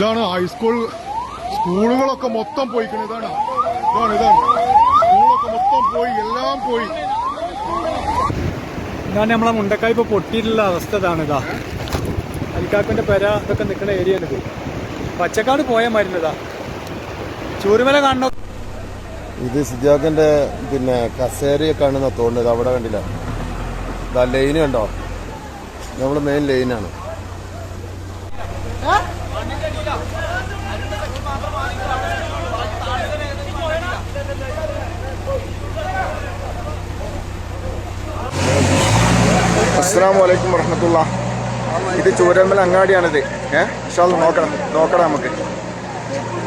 ഇതാണ് ഹൈസ്കൂൾ സ്കൂളുകളൊക്കെ മൊത്തം പോയിക്കണ. ഇതാണ്. ഇതാണ് ഇതാണ്. സ്കൂളൊക്കെ മൊത്തം പോയി എല്ലാം പോയി. ഇതാണ് നമ്മളെ മുണ്ടക്കായ് ഇപ്പൊ പൊട്ടിയിട്ടുള്ള അവസ്ഥ ഇതാണ് ഇതാ. അൽക്കാക്കിന്റെ പെര ഇതൊക്കെ നിൽക്കുന്ന ഏരിയ ആണ് ഇത്. പച്ചക്കാട് പോയ മരുന്നതാ ചൂരുമല കാണണോ ഇത് സിജാക്കിന്റെ പിന്നെ കസേരയൊക്കെ ആണെന്നാ തോന്നുന്നത് അവിടെ കണ്ടില്ല. ലൈൻ കണ്ടോ? നമ്മുടെ മെയിൻ ലൈനാണ് അസ്സാം വലൈക്കും വറഹമത്തുള്ള. ഇത് ചൂരമ്മൽ അങ്ങാടിയാണിത്. ഏഹ് വിശാൽ നോക്കണം. നോക്കണം നമുക്ക്.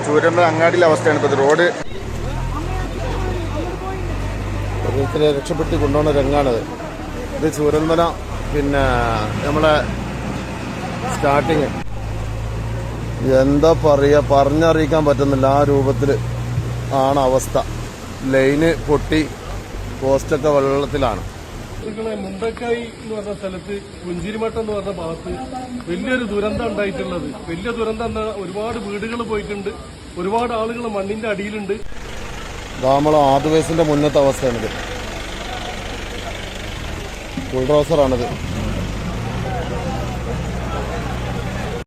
ചൂരമ്മൽ അങ്ങാടിയിലെ അവസ്ഥയാണ് ഇപ്പോൾ റോഡ് മൃഗത്തിനെ രക്ഷപ്പെടുത്തി കൊണ്ടുപോകുന്ന രംഗാണിത്. ഇത് ചൂരന്മല പിന്നെ നമ്മളെ സ്റ്റാർട്ടിങ് എന്താ പറയുക പറഞ്ഞറിയിക്കാൻ പറ്റുന്നില്ല. ആ രൂപത്തിൽ ആണ് അവസ്ഥ. ലൈന് പൊട്ടി പോസ്റ്റൊക്കെ വെള്ളത്തിലാണ്. സുഹൃത്തുക്കളെ മുണ്ടക്കായി എന്ന് പറഞ്ഞ സ്ഥലത്ത് പുഞ്ചിരിമട്ടം എന്ന് പറഞ്ഞ ഭാഗത്ത് വലിയൊരു ദുരന്തം ഉണ്ടായിട്ടുള്ളത്. വലിയ ദുരന്തം എന്നാ ഒരുപാട് വീടുകൾ പോയിട്ടുണ്ട്. ഒരുപാട് ആളുകൾ മണ്ണിന്റെ അടിയിലുണ്ട്. ഗാമള ആദിവാസിന്റെ മുന്നത്തെ അവസ്ഥയാണിത്. ബുൾഡോസറാണിത്.